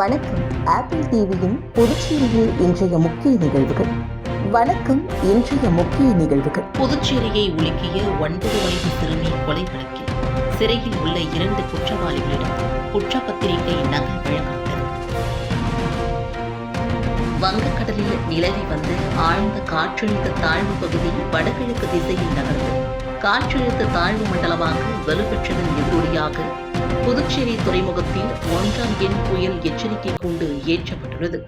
வணக்கம். ஆப்பிள் டிவியின் புதுச்சேரியில் இன்றைய முக்கிய நிகழ்வுகள். வணக்கம் இன்றைய முக்கிய நிகழ்வுகள். புதுச்சேரியை உலுக்கிய ஒன்பது வயது சிறுமி கொலை வழக்கில் சிறையில் உள்ள இரண்டு குற்றவாளிகளிடம் குற்றப்பத்திரிகை நகல் வழங்கப்பட்டது. வங்கக்கடலில் நிலவி வந்த ஆழ்ந்த காற்றழுத்த தாழ்வு பகுதி வடகிழக்கு திசையில் நகர்ந்து காற்றழுத்த தாழ்வு மண்டலமாக வலுப்பெற்றதன் எதிரொலியாக புதுச்சேரி துறைமுகத்தில் ஒன்றாம் எண் புயல் எச்சரிக்கை கூண்டு ஏற்றப்பட்டுள்ளது.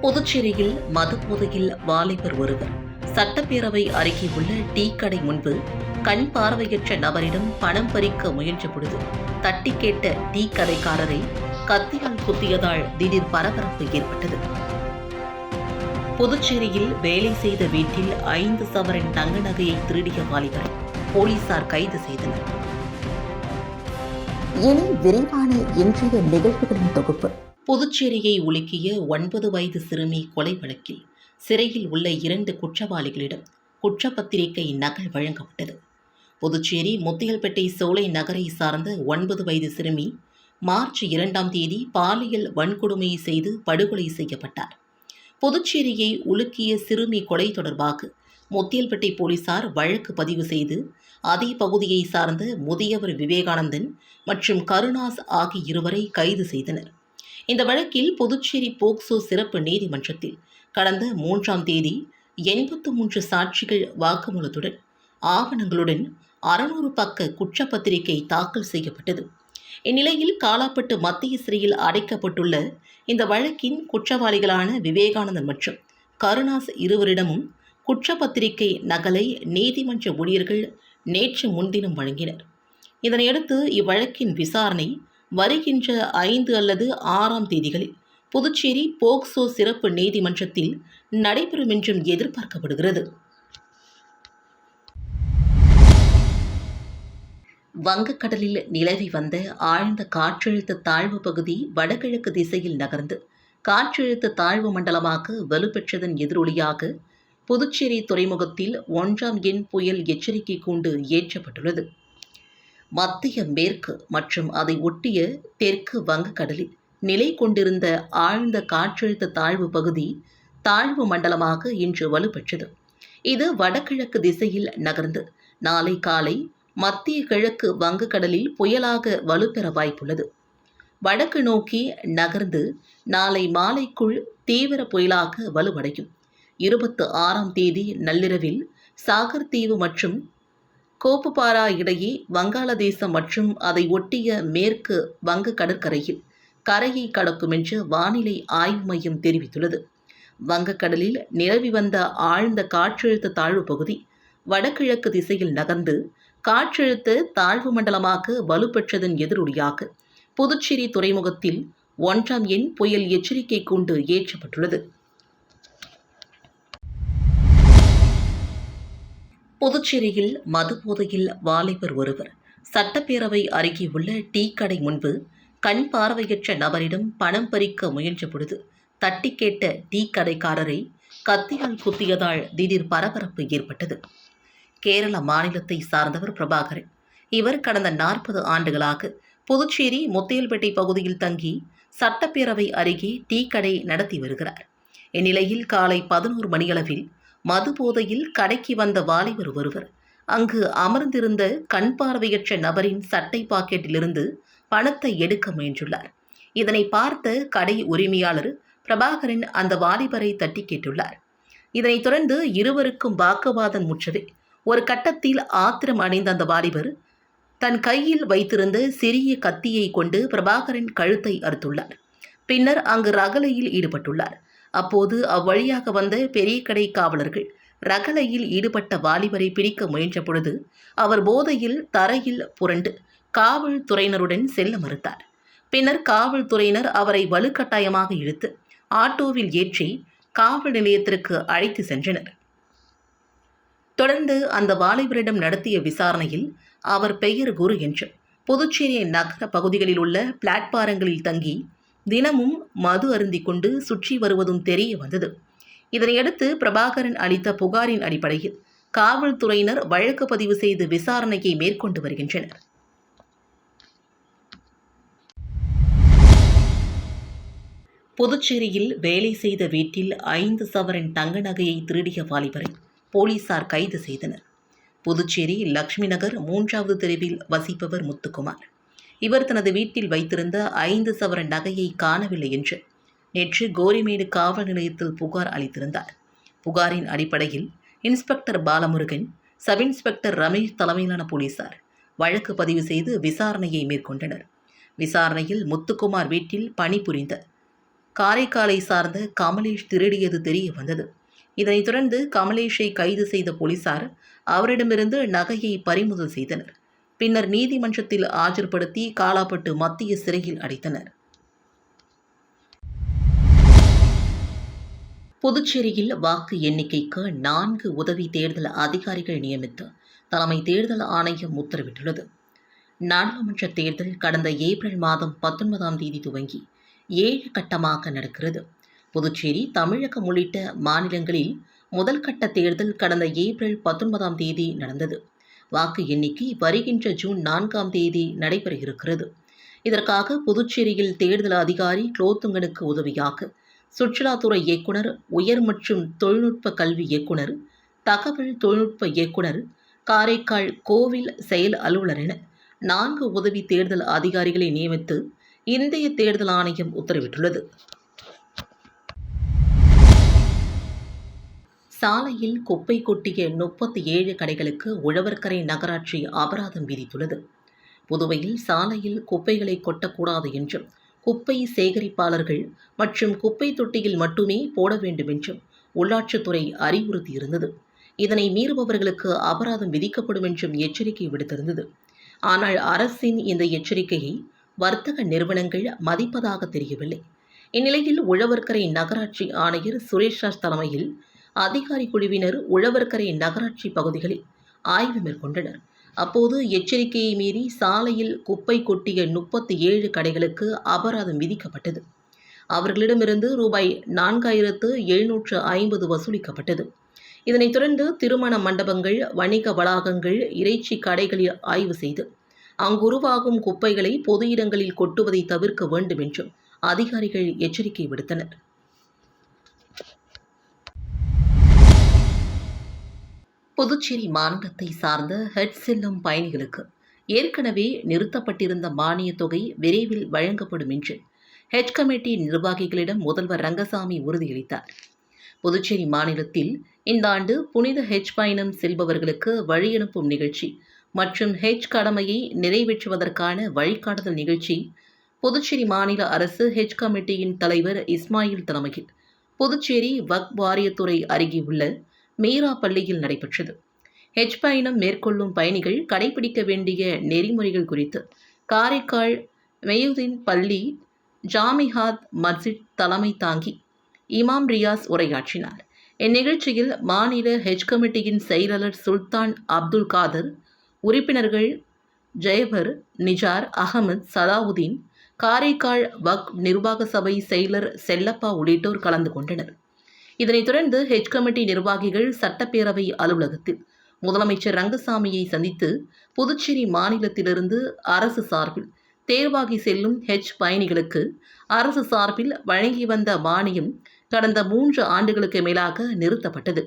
புதுச்சேரியில் மதுபோதையில் வாலிபர் ஒருவர். சட்டப்பேரவை அருகே உள்ள டீ கடை முன்பு கண் பார்வையற்ற நபரிடம் பணம் பறிக்க முயன்ற பொழுது தட்டி கேட்ட டீ கடைக்காரரை கத்தியால் குத்தியதால் திடீர் பரபரப்பு ஏற்பட்டது. புதுச்சேரியில் வேலை செய்த வீட்டில் ஐந்து சவரன் தங்க நகையை திருடிய வாலிபரை போலீசார் கைது செய்தனர். இனி விரைவான இன்றைய நிகழ்வுகளின் தொகுப்பு. புதுச்சேரியை உலுக்கிய ஒன்பது வயது சிறுமி கொலை வழக்கில் சிறையில் உள்ள இரண்டு குற்றவாளிகளிடம் குற்றப்பத்திரிகை நகல் வழங்கப்பட்டது. புதுச்சேரி முத்தியல்பேட்டை சோலை நகரை சார்ந்த ஒன்பது வயது சிறுமி மார்ச் இரண்டாம் தேதி பாலியல் வன்கொடுமை செய்து படுகொலை செய்யப்பட்டார். புதுச்சேரியை உலுக்கிய சிறுமி கொலை தொடர்பாக முத்தியல்பட்டி போலீசார் வழக்கு பதிவு செய்து அதே பகுதியை சார்ந்த முதியவர் விவேகானந்தன் மற்றும் கருணாஸ் ஆகிய இருவரை கைது செய்தனர். இந்த வழக்கில் புதுச்சேரி போக்சோ சிறப்பு நீதிமன்றத்தில் கடந்த மூன்றாம் தேதி எண்பத்து மூன்று சாட்சிகள் வாக்குமூலத்துடன் ஆவணங்களுடன் அறுநூறு பக்க குற்றப்பத்திரிகை தாக்கல் செய்யப்பட்டது. இந்நிலையில் காலாப்பட்டு மத்திய சிறையில் அடைக்கப்பட்டுள்ள இந்த வழக்கின் குற்றவாளிகளான விவேகானந்தன் மற்றும் கருணாஸ் இருவரிடமும் குற்றப்பத்திரிகை நகலை நீதிமன்ற ஊழியர்கள் நேற்று முன்தினம் வழங்கினர். இதனையடுத்து இவ்வழக்கின் விசாரணை வருகின்ற ஐந்து அல்லது ஆறாம் தேதிகளில் புதுச்சேரி போக்சோ சிறப்பு நீதிமன்றத்தில் நடைபெறும் என்றும் எதிர்பார்க்கப்படுகிறது. வங்கக்கடலில் நிலவி வந்த ஆழ்ந்த காற்றழுத்த தாழ்வு பகுதி வடகிழக்கு திசையில் நகர்ந்து காற்றழுத்த தாழ்வு மண்டலமாக வலுப்பெற்றதன் எதிரொலியாக புதுச்சேரி துறைமுகத்தில் ஒன்றாம் எண் புயல் எச்சரிக்கை கூண்டு ஏற்றப்பட்டுள்ளது. மத்திய மேற்கு மற்றும் அதை ஒட்டிய தெற்கு வங்கக்கடலில் நிலை கொண்டிருந்த ஆழ்ந்த காற்றழுத்த தாழ்வு பகுதி தாழ்வு மண்டலமாக இன்று வலுப்பெற்றது. இது வடகிழக்கு திசையில் நகர்ந்து நாளை காலை மத்திய கிழக்கு வங்கக்கடலில் புயலாக வலுப்பெற வாய்ப்புள்ளது. வடக்கு நோக்கி நகர்ந்து நாளை மாலைக்குள் தீவிர புயலாக வலுவடையும். இருபத்து ஆறாம் தேதி நள்ளிரவில் சாகர் தீவு மற்றும் கோப்புபாரா இடையே வங்காளதேசம் மற்றும் அதை ஒட்டிய மேற்கு வங்க கடற்கரையில் கரையை கடக்கும் என்று வானிலை ஆய்வு மையம் தெரிவித்துள்ளது. வங்கக்கடலில் நிலவி வந்த ஆழ்ந்த காற்றழுத்த தாழ்வு பகுதி வடகிழக்கு திசையில் நகர்ந்து காற்றழுத்த தாழ்வு மண்டலமாக வலுப்பெற்றதன் எதிரொலியாக புதுச்சேரி துறைமுகத்தில் ஒன்றாம் எண் புயல் எச்சரிக்கை கூண்டு ஏற்றப்பட்டுள்ளது. புதுச்சேரியில் மதுபோதையில் வாலிபர் ஒருவர். சட்டப்பேரவை அருகே உள்ள டீ கடை முன்பு கண் பார்வையற்ற நபரிடம் பணம் பறிக்க முயன்ற பொழுது தட்டி கேட்ட டீ கடைக்காரரை கத்தியால் குத்தியதால் திடீர் பரபரப்பு ஏற்பட்டது. கேரள மாநிலத்தை சார்ந்தவர் பிரபாகரன். இவர் கடந்த நாற்பது ஆண்டுகளாக புதுச்சேரி முத்தையல்பேட்டை பகுதியில் தங்கி சட்டப்பேரவை அருகே டீ கடை நடத்தி வருகிறார். இந்நிலையில் காலை பதினோரு மணியளவில் மது போதையில் கடைக்கு வந்த வாலிபர் ஒருவர். அங்கு அமர்ந்திருந்த கண் பார்வையற்ற நபரின் சட்டை பாக்கெட்டிலிருந்து பணத்தை எடுக்க முயன்றுள்ளார். இதனை பார்த்த கடை உரிமையாளர் பிரபாகரன் அந்த வாலிபரை தட்டி கேட்டுள்ளார். இதனைத் தொடர்ந்து இருவருக்கும் வாக்குவாதம் முற்றவே ஒரு கட்டத்தில் ஆத்திரம் அடைந்த அந்த வாலிபர் தன் கையில் வைத்திருந்த சிறிய கத்தியை கொண்டு பிரபாகரன் கழுத்தை அறுத்துள்ளார். பின்னர் அங்கு ரகலையில் ஈடுபட்டுள்ளார். அப்போது அவ்வழியாக வந்த பெரிய கடை காவலர்கள் ரகலையில் ஈடுபட்ட வாலிபரை பிடிக்க முயன்ற பொழுது அவர் போதையில் தரையில் புரண்டு காவல்துறையினருடன் செல்ல மறுத்தார். பின்னர் காவல்துறையினர் அவரை வலுக்கட்டாயமாக இழுத்து ஆட்டோவில் ஏற்றி காவல் நிலையத்திற்கு அழைத்து சென்றனர். தொடர்ந்து அந்த வாலிபரிடம் நடத்திய விசாரணையில் அவர் பெயர் குரு என்று புதுச்சேரி நகர பகுதிகளில் உள்ள பிளாட்பாரங்களில் தங்கி தினமும் மது அருந்தி கொண்டு சுற்றி வருவதும் தெரிய வந்தது. இதனையடுத்து பிரபாகரன் அளித்த புகாரின் அடிப்படையில் காவல்துறையினர் வழக்கு பதிவு செய்து விசாரணையை மேற்கொண்டு வருகின்றனர். புதுச்சேரியில் வேலை செய்த வீட்டில் ஐந்து சவரன் தங்க நகையை திருடிய வாலிபரை போலீசார் கைது செய்தனர். புதுச்சேரி லக்ஷ்மி நகர் மூன்றாவது தெருவில் வசிப்பவர் முத்துக்குமார். இவர் தனது வீட்டில் வைத்திருந்த ஐந்து சவரன் நகையை காணவில்லை என்று. நேற்று கோரிமேடு காவல் நிலையத்தில் புகார் அளித்திருந்தார். புகாரின் அடிப்படையில் inspector Balamurugan sub inspector Ramesh தலைமையிலான போலீசார் வழக்கு பதிவு செய்து விசாரணையை மேற்கொண்டனர். விசாரணையில் முத்துக்குமார் வீட்டில் பணிபுரிந்த காரைக்காலை சார்ந்த கமலேஷ் திருடியது தெரிய வந்தது. இதனைத் தொடர்ந்து கமலேஷை கைது செய்த போலீசார் அவரிடமிருந்து நகையை பறிமுதல் செய்தனர். பின்னர் நீதிமன்றத்தில் ஆஜர்படுத்தி காலாப்பட்டு மத்திய சிறையில் அடைத்தனர். புதுச்சேரியில் வாக்கு எண்ணிக்கைக்கு நான்கு உதவி தேர்தல் அதிகாரிகள் நியமித்து தலைமை தேர்தல் ஆணையம் உத்தரவிட்டுள்ளது. நாடாளுமன்ற தேர்தல் கடந்த ஏப்ரல் மாதம் பத்தொன்பதாம் தேதி துவங்கி ஏழு கட்டமாக நடக்கிறது. புதுச்சேரி தமிழகம் உள்ளிட்ட மாநிலங்களில் முதல் கட்ட தேர்தல் கடந்த ஏப்ரல் பத்தொன்பதாம் தேதி நடந்தது. வாக்கு எண்ணிக்கை வருகின்ற ஜூன் நான்காம் தேதி நடைபெற இருக்கிறது இதற்காக புதுச்சேரியில் தேர்தல் அதிகாரி குலோத்துங்கனுக்கு உதவியாக சுற்றுலாத்துறை இயக்குனர் உயர் மற்றும் தொழில்நுட்ப கல்வி இயக்குனர் தகவல் தொழில்நுட்ப இயக்குனர் காரைக்கால் கோவில் செயல் அலுவலர் என நான்கு உதவி தேர்தல் அதிகாரிகளை நியமித்து இந்திய தேர்தல் ஆணையம் உத்தரவிட்டுள்ளது. சாலையில் குப்பை கொட்டிய முப்பத்தி ஏழு கடைகளுக்கு உழவர்கரை நகராட்சி அபராதம் விதித்துள்ளது. புதுவையில் சாலையில் குப்பைகளை கொட்டக்கூடாது என்றும் குப்பை சேகரிப்பாளர்கள் மற்றும் குப்பை தொட்டியில் மட்டுமே போட வேண்டும் என்றும் உள்ளாட்சித்துறை அறிவுறுத்தியிருந்தது. இதனை மீறுபவர்களுக்கு அபராதம் விதிக்கப்படும் என்றும் எச்சரிக்கை விடுத்திருந்தது. ஆனால் அரசின் இந்த எச்சரிக்கையை வர்த்தக நிறுவனங்கள் மதிப்பதாக தெரியவில்லை. இந்நிலையில் உழவர்கரை நகராட்சி ஆணையர் சுரேஷா தலைமையில் அதிகாரி குழுவினர் உழவர்கரை நகராட்சி பகுதிகளில் ஆய்வு மேற்கொண்டனர். அப்போது எச்சரிக்கையை மீறி சாலையில் குப்பை கொட்டிய முப்பத்தி ஏழு கடைகளுக்கு அபராதம் விதிக்கப்பட்டது. அவர்களிடமிருந்து ரூபாய் நான்காயிரத்து எழுநூற்று ஐம்பது வசூலிக்கப்பட்டது. இதனைத் தொடர்ந்து திருமண மண்டபங்கள் வணிக வளாகங்கள் இறைச்சி கடைகளில் ஆய்வு செய்து அங்கு உருவாகும் குப்பைகளை பொது இடங்களில் கொட்டுவதை தவிர்க்க வேண்டும் என்றும் அதிகாரிகள் எச்சரிக்கை விடுத்தனர். புதுச்சேரி மாநிலத்தை சார்ந்த ஹெட் செல்லும் பயணிகளுக்கு ஏற்கனவே நிறுத்தப்பட்டிருந்த மானியத் தொகை விரைவில் வழங்கப்படும் என்று ஹெட் கமிட்டி நிர்வாகிகளிடம் முதல்வர் ரங்கசாமி உறுதியளித்தார். புதுச்சேரி மாநிலத்தில் இந்த ஆண்டு புனித ஹெச் பயணம் செல்பவர்களுக்கு வழியனுப்பும் நிகழ்ச்சி மற்றும் ஹெச் கடமையை நிறைவேற்றுவதற்கான வழிகாட்டுதல் நிகழ்ச்சி புதுச்சேரி மாநில அரசு ஹெச் கமிட்டியின் தலைவர் இஸ்மாயில் தலைமையில் புதுச்சேரி வக் வாரியத்துறை அருகே உள்ள மீரா பள்ளியில் நடைபெற்றது. ஹெச் பயணம் மேற்கொள்ளும் பயணிகள் கடைபிடிக்க வேண்டிய நெறிமுறைகள் குறித்து காரைக்கால் மெயுதீன் பள்ளி ஜாமிஹாத் மஸ்ஜித் தலைமை தாங்கி இமாம் ரியாஸ் உரையாற்றினார். இந்நிகழ்ச்சியில் மாநில ஹெஜ் கமிட்டியின் செயலாளர் சுல்தான் அப்துல் காதர் உறுப்பினர்கள் ஜெயபர் நிஜார் அகமது சலாவுதீன் காரைக்கால் வக் நிர்வாக சபை செயலர் செல்லப்பா உள்ளிட்டோர் கலந்து கொண்டனர். இதனைத் தொடர்ந்து ஹெச் கமிட்டி நிர்வாகிகள் சட்டப்பேரவை அலுவலகத்தில் முதலமைச்சர் ரங்கசாமியை சந்தித்து புதுச்சேரி மாநிலத்திலிருந்து அரசு சார்பில் தேர்வாகி செல்லும் ஹெச் பயணிகளுக்கு அரசு சார்பில் வழங்கி வந்த மானியம் கடந்த மூன்று ஆண்டுகளுக்கு மேலாக நிறுத்தப்பட்டது.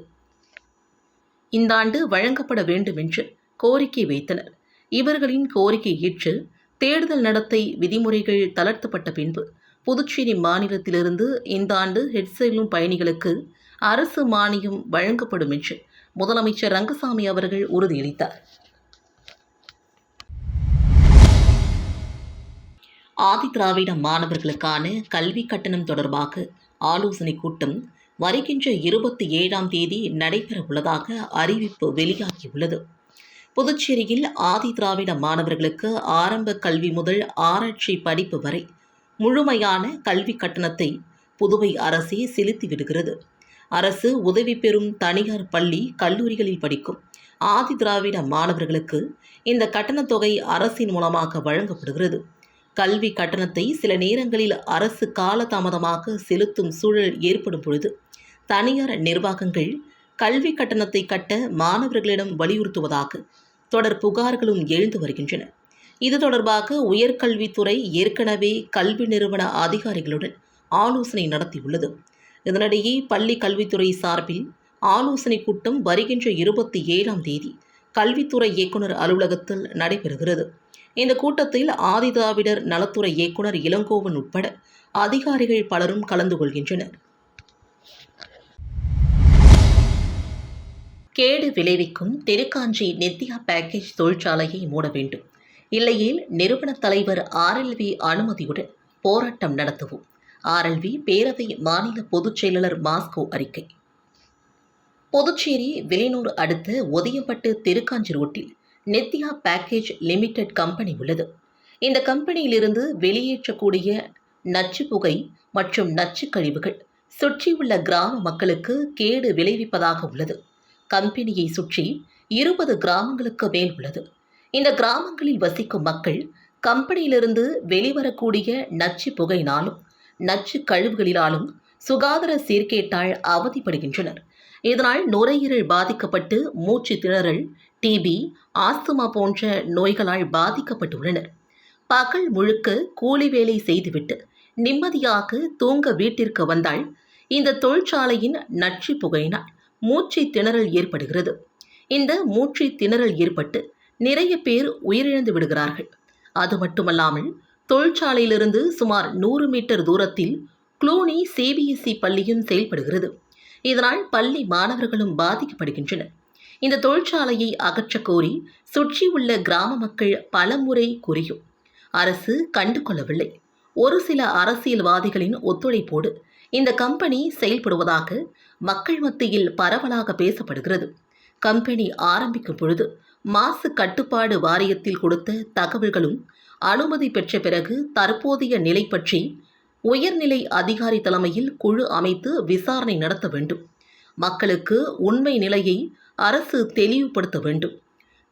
இந்த ஆண்டு வழங்கப்பட வேண்டும் என்று கோரிக்கை வைத்தனர். இவர்களின் கோரிக்கை ஏற்று தேர்தல் நடத்தை விதிமுறைகள் தளர்த்தப்பட்ட பின்பு புதுச்சேரி மாநிலத்திலிருந்து இந்த ஆண்டு ஹெட் செல்லும் பயணிகளுக்கு அரசு மானியம் வழங்கப்படும் என்று முதலமைச்சர் ரங்கசாமி அவர்கள் உறுதியளித்தார். ஆதி திராவிட மாணவர்களுக்கான கல்வி கட்டணம் தொடர்பாக ஆலோசனை கூட்டம் வருகின்ற இருபத்தி ஏழாம் தேதி நடைபெற உள்ளதாக அறிவிப்பு வெளியாகியுள்ளது. புதுச்சேரியில் ஆதி திராவிட மாணவர்களுக்கு ஆரம்ப கல்வி முதல் ஆராய்ச்சி படிப்பு வரை முழுமையான கல்வி கட்டணத்தை புதுவை அரசே செலுத்தி விடுகிறது. அரசு உதவி பெறும் தனியார் பள்ளி கல்லூரிகளில் படிக்கும் ஆதி திராவிட மாணவர்களுக்கு இந்த கட்டணத் தொகை அரசின் மூலமாக வழங்கப்படுகிறது. கல்வி கட்டணத்தை சில நேரங்களில் அரசு காலதாமதமாக செலுத்தும் சூழல் ஏற்படும் பொழுது தனியார் நிர்வாகங்கள் கல்வி கட்டணத்தை கட்ட மாணவர்களிடம் வலியுறுத்துவதாக தொடர் புகார்களும் எழுந்து வருகின்றன. இது தொடர்பாக உயர்கல்வித்துறை ஏற்கனவே கல்வி நிறுவன அதிகாரிகளுடன் ஆலோசனை நடத்தியுள்ளது. இதனிடையே பள்ளி கல்வித்துறை சார்பில் ஆலோசனை கூட்டம் வருகின்ற இருபத்தி ஏழாம் தேதி கல்வித்துறை இயக்குனர் அலுவலகத்தில் நடைபெறுகிறது. இந்த கூட்டத்தில் ஆதிதிராவிடர் நலத்துறை இயக்குனர் இளங்கோவன் உட்பட அதிகாரிகள் பலரும் கலந்து கொள்கின்றனர். கேடு விளைவிக்கும் திருக்காஞ்சி நித்யா பேக்கேஜ் தொழிற்சாலையை மூட வேண்டும். இல்லையேல் நிறுவன தலைவர் ஆர்எல்வி அனுமதியுடன் போராட்டம் நடத்துவோம். ஆர்எல்வி பேரவை மாநில பொதுச் செயலாளர் மாஸ்கோ அறிக்கை. புதுச்சேரி வெளியூர் அடுத்த ஒதியம்பட்டு திருக்காஞ்சி ரோட்டில் நித்யா பேக்கேஜ் லிமிடெட் கம்பெனி உள்ளது. இந்த கம்பெனியிலிருந்து வெளியேற்றக்கூடிய நச்சு புகை மற்றும் நச்சு கழிவுகள் சுற்றியுள்ள கிராம மக்களுக்கு கேடு விளைவிப்பதாக உள்ளது. கம்பெனியை சுற்றி இருபது கிராமங்களுக்கு மேல் உள்ளது. இந்த கிராமங்களில் வசிக்கும் மக்கள் கம்பெனியிலிருந்து வெளிவரக்கூடிய நச்சு புகையினாலும் நச்சு கழிவுகளினாலும் சுகாதார சீர்கேட்டால் அவதிப்படுகின்றனர். இதனால் நுரையீரல் பாதிக்கப்பட்டு மூச்சு திணறல் டிபி ஆஸ்துமா போன்ற நோய்களால் பாதிக்கப்பட்டுள்ளனர். பகல் முழுக்க கூலி வேலை செய்துவிட்டு நிம்மதியாக தூங்க வீட்டிற்கு வந்தால் இந்த தொழிற்சாலையின் நச்சு புகையினால் மூச்சு திணறல் ஏற்படுகிறது. இந்த மூச்சு திணறல் ஏற்பட்டு நிறைய பேர் உயிரிழந்து விடுகிறார்கள். அது மட்டுமல்லாமல் தொழிற்சாலையிலிருந்து சுமார் நூறு மீட்டர் தூரத்தில் குளூனி சிபிஎஸ்இ பள்ளியும் செயல்படுகிறது. இதனால் பள்ளி மாணவர்களும் பாதிக்கப்படுகின்றனர். இந்த தொழிற்சாலையை அகற்றக் கோரி சுற்றியுள்ள கிராம மக்கள் பலமுறை கூறியும் அரசு கண்டுகொள்ளவில்லை. ஒரு சில அரசியல்வாதிகளின் ஒத்துழைப்போடு இந்த கம்பெனி செயல்படுவதாக மக்கள் மத்தியில் பரவலாக பேசப்படுகிறது. கம்பெனி ஆரம்பிக்கும் பொழுது மாசு கட்டுப்பாடு வாரியத்தில் கொடுத்த தகவல்களும் அனுமதி பெற்ற பிறகு தற்போதைய நிலை பற்றி உயர்நிலை அதிகாரி தலைமையில் குழு அமைத்து விசாரணை நடத்த வேண்டும். மக்களுக்கு உண்மை நிலையை அரசு தெளிவுபடுத்த வேண்டும்.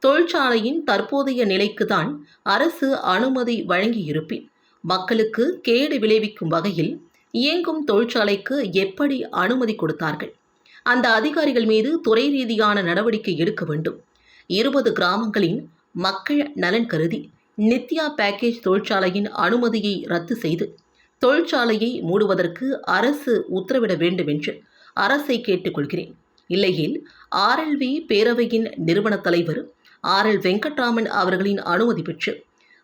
தொழிற்சாலையின் தற்போதைய நிலைக்கு தான் அரசு அனுமதி வழங்கியிருப்பின். மக்களுக்கு கேடு விளைவிக்கும் வகையில் இயங்கும் தொழிற்சாலைக்கு எப்படி அனுமதி கொடுத்தார்கள்? அந்த அதிகாரிகள் மீது துறை ரீதியான நடவடிக்கை எடுக்க வேண்டும். இருபது கிராமங்களின் மக்கள் நலன் கருதி நித்யா பேக்கேஜ் தொழிற்சாலையின் அனுமதியை ரத்து செய்து தொழிற்சாலையை மூடுவதற்கு அரசு உத்தரவிட வேண்டும் என்று அரசை கேட்டுக்கொள்கிறேன். இல்லையில் ஆர்எல்வி பேரவையின் நிறுவன தலைவர் ஆர் எல் வெங்கட்ராமன் அவர்களின் அனுமதி பெற்று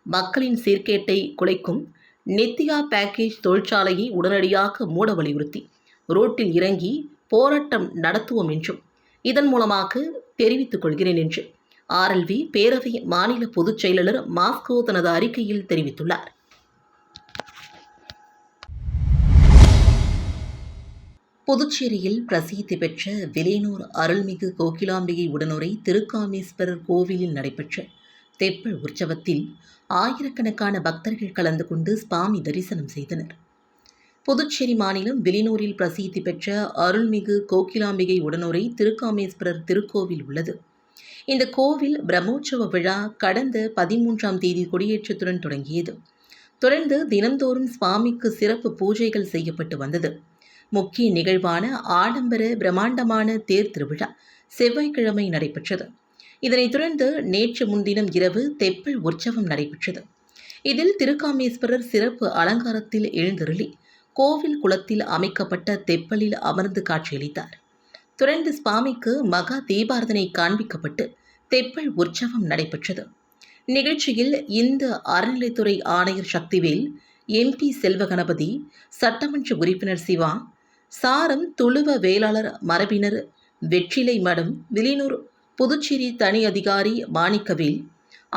மக்களின் சீர்கேட்டை குலைக்கும் நித்யா பேக்கேஜ் தொழிற்சாலையை உடனடியாக மூட வலியுறுத்தி ரோட்டில் இறங்கி போராட்டம் நடத்துவோம் என்றும் இதன் மூலமாக தெரிவித்துக் கொள்கிறேன் என்று ஆர்எல்வி பேரவை மாநில பொதுச் செயலாளர் மாஸ்கோ தனது அறிக்கையில் தெரிவித்துள்ளார். புதுச்சேரியில் பிரசித்தி பெற்ற விலையனூர் அருள்மிகு கோகிலாம்பிகை உடனுரை திருக்காமேஸ்வரர் கோவிலில் நடைபெற்ற தெப்பல் உற்சவத்தில் ஆயிரக்கணக்கான பக்தர்கள் கலந்து கொண்டு சுவாமி தரிசனம் செய்தனர். புதுச்சேரி மாநிலம் வெளிநூரில் பிரசித்தி பெற்ற அருள்மிகு கோகிலாம்பிகை உடனுரை திருக்காமேஸ்வரர் திருக்கோவில் உள்ளது. இந்த கோவில் பிரம்மோற்சவ விழா கடந்த பதிமூன்றாம் தேதி கொடியேற்றத்துடன் தொடங்கியது. தொடர்ந்து தினந்தோறும் சுவாமிக்கு சிறப்பு பூஜைகள் செய்யப்பட்டு வந்தது. முக்கிய நிகழ்வான ஆடம்பர பிரம்மாண்டமான தேர் திருவிழா செவ்வாய்க்கிழமை நடைபெற்றது. இதனைத் தொடர்ந்து நேற்று முன்தினம் இரவு தெப்பல் உற்சவம் நடைபெற்றது. இதில் திருக்காமேஸ்வரர் சிறப்பு அலங்காரத்தில் எழுந்தருளி கோவில் குளத்தில் அமைக்கப்பட்ட தெப்பலில் அமர்ந்து காட்சியளித்தார். தொடர்ந்து சுவாமிக்கு மகா தீபாரதனை காண்பிக்கப்பட்டு தெப்பல் உற்சவம் நடைபெற்றது. நிகழ்ச்சியில் இந்த அறநிலைத்துறை ஆணையர் சக்திவேல் எம்பி செல்வகணபதி சட்டமன்ற உறுப்பினர் சிவா சாரம் துளுவ வேளாளர் மரபினர் வெற்றிலை மடம் விலினூர் புதுச்சேரி தனி அதிகாரி மாணிக்கவேல்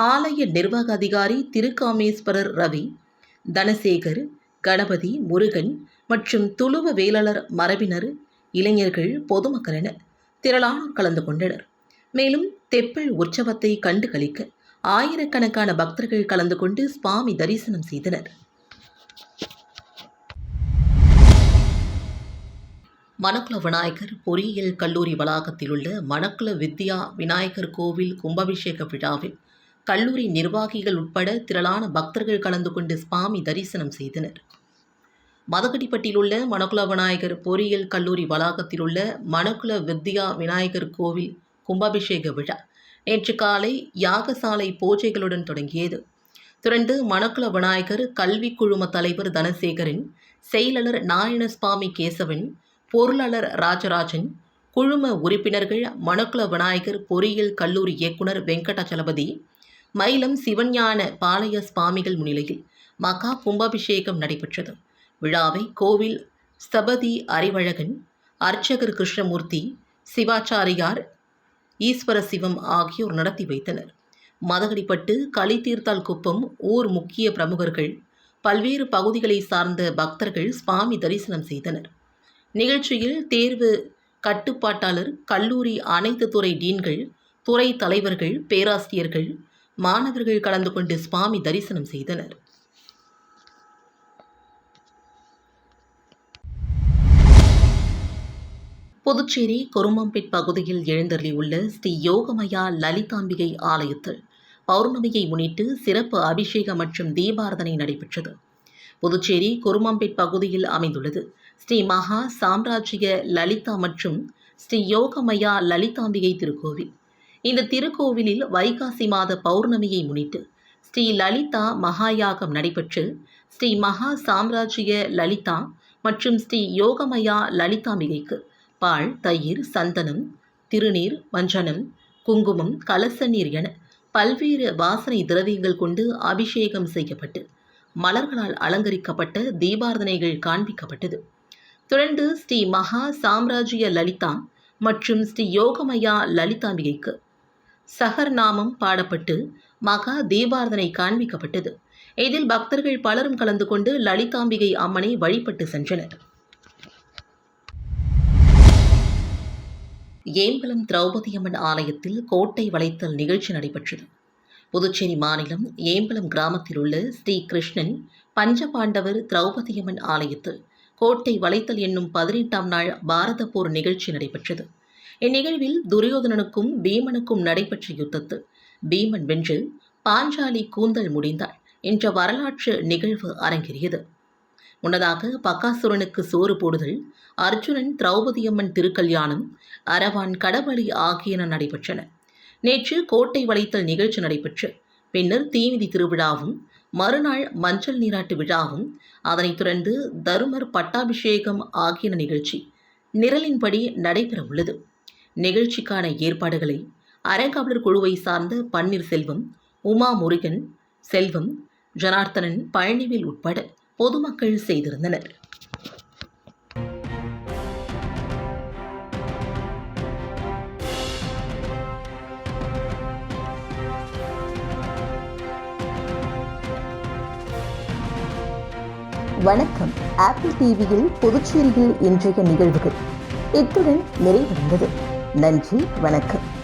ஆலய நிர்வாக அதிகாரி திருக்காமேஸ்வரர் ரவி தனசேகர் கணபதி முருகன் மற்றும் துளுவ வேளாளர் மரபினர் இளைஞர்கள் பொதுமக்கள் என திரளானோர் கலந்து கொண்டனர். மேலும் தெப்பல் உற்சவத்தை கண்டு கழிக்க ஆயிரக்கணக்கான பக்தர்கள் கலந்து கொண்டு சுவாமி தரிசனம் செய்தனர். மணக்குள விநாயகர் பொறியியல் கல்லூரி வளாகத்தில் உள்ள மணக்குள வித்யா விநாயகர் கோவில் கும்பாபிஷேக விழாவில் கல்லூரி நிர்வாகிகள் உட்பட திரளான பக்தர்கள் கலந்து கொண்டு சுவாமி தரிசனம் செய்தனர். மதகடிப்பட்டில் உள்ள மணக்குல விநாயகர் பொறியியல் கல்லூரி வளாகத்தில் உள்ள மணக்குல வித்யா விநாயகர் கோவில் கும்பாபிஷேக விழா நேற்று காலை யாகசாலை பூஜைகளுடன் தொடங்கியது. தொடர்ந்து மணக்குல விநாயகர் கல்வி குழும தலைவர் தனசேகரன் செயலாளர் நாராயணசுவாமி கேசவன் பொருளாளர் ராஜராஜன் குழும உறுப்பினர்கள் மணக்குல விநாயகர் பொறியியல் கல்லூரி இயக்குனர் வெங்கடாச்சலபதி மயிலம் சிவஞான பாளைய சுவாமிகள் முன்னிலையில் மகா கும்பாபிஷேகம் நடைபெற்றது. விழாவை கோவில் ஸ்தபதி அறிவழகன் அர்ச்சகர் கிருஷ்ணமூர்த்தி சிவாச்சாரியார் ஈஸ்வர சிவம் ஆகியோர் நடத்தி வைத்தனர். மதகடிப்பட்டு களித்தீர்த்தால் குப்பம் ஊர் முக்கிய பிரமுகர்கள் பல்வேறு பகுதிகளை சார்ந்த பக்தர்கள் சுவாமி தரிசனம் செய்தனர். நிகழ்ச்சியில் தேர்வு கட்டுப்பாட்டாளர் கல்லூரி அனைத்து துறை டீன்கள் துறை தலைவர்கள் பேராசிரியர்கள் மாணவர்கள் கலந்து கொண்டு சுவாமி தரிசனம் செய்தனர். புதுச்சேரி குருமம்பேட் பகுதியில் எழுந்தருளியுள்ள ஸ்ரீ யோகமயா லலிதாம்பிகை ஆலயத்தில் பௌர்ணமியை முன்னிட்டு சிறப்பு அபிஷேகம் மற்றும் தீபாரதனை நடைபெற்றது. புதுச்சேரி குருமம்பேட் பகுதியில் அமைந்துள்ளது. ஸ்ரீ மகா சாம்ராஜ்ய லலிதா மற்றும் ஸ்ரீ யோகமயா லலிதாம்பிகை திருக்கோவில். இந்த திருக்கோவிலில் வைகாசி மாத பௌர்ணமியை முன்னிட்டு ஸ்ரீ லலிதா மகாயாகம் நடைபெற்று ஸ்ரீ மகா சாம்ராஜ்ய லலிதா மற்றும் ஸ்ரீ யோகமயா லலிதாம்பிகைக்கு பால் தயிர் சந்தனம் திருநீர் மஞ்சனம் குங்குமம் கலச நீர் என பல்வேறு வாசனை திரவியங்கள் கொண்டு அபிஷேகம் செய்யப்பட்டு மலர்களால் அலங்கரிக்கப்பட்ட தீபாரதனைகள் காண்பிக்கப்பட்டது. தொடர்ந்து ஸ்ரீ மகா சாம்ராஜ்ய லலிதா மற்றும் ஸ்ரீ யோகமயா லலிதாம்பிகைக்கு சகர்நாமம் பாடப்பட்டு மகா தீபார்த்தனை காண்பிக்கப்பட்டது. இதில் பக்தர்கள் பலரும் கலந்து கொண்டு லலிதாம்பிகை அம்மனை வழிபட்டு சென்றனர். ஏம்பலம் திரௌபதியம்மன் ஆலயத்தில் கோட்டை வளைத்தல் நிகழ்ச்சி நடைபெற்றது. புதுச்சேரி மாநிலம் ஏம்பலம் கிராமத்தில் உள்ள ஸ்ரீ கிருஷ்ணன் பஞ்சபாண்டவர் திரௌபதியம்மன் ஆலயத்தில் கோட்டை வளைத்தல் என்னும் பதினெட்டாம் நாள் பாரத போர் நிகழ்ச்சி நடைபெற்றது. இந்நிகழ்வில் துரியோதனனுக்கும் பீமனுக்கும் நடைபெற்ற யுத்தத்தில் பீமன் வென்று பாஞ்சாலி கூந்தல் முடிந்தாள் என்ற வரலாற்று நிகழ்வு அரங்கேறியது. முன்னதாக பக்காசுரனுக்கு சோறு போடுதல் அர்ஜுனன் திரௌபதியம்மன் திருக்கல்யாணம் அரவான் கடபலி ஆகியன நடைபெற்றன. நேற்று கோட்டை வளைத்தல் நிகழ்ச்சி நடைபெற்று பின்னர் தீமிதி திருவிழாவும் மறுநாள் மஞ்சள் நீராட்டு விழாவும் அதனைத் தொடர்ந்து தருமர் பட்டாபிஷேகம் ஆகியன நிகழ்ச்சி நிரலின்படி நடைபெற உள்ளது நிகழ்ச்சிக்கான ஏற்பாடுகளை அறங்காவலர் குழுவை சார்ந்த பன்னீர் செல்வம் உமா முருகன் செல்வம் ஜனார்த்தனன் பழனிவேல் உட்பட பொதுமக்கள் செய்திருந்தனர். வணக்கம். ஆப்பிள் டிவியில் புதுச்சேரியில் இன்றைய நிகழ்வுகள் இத்துடன் நிறைவடைந்தது. நன்றி வணக்கம்.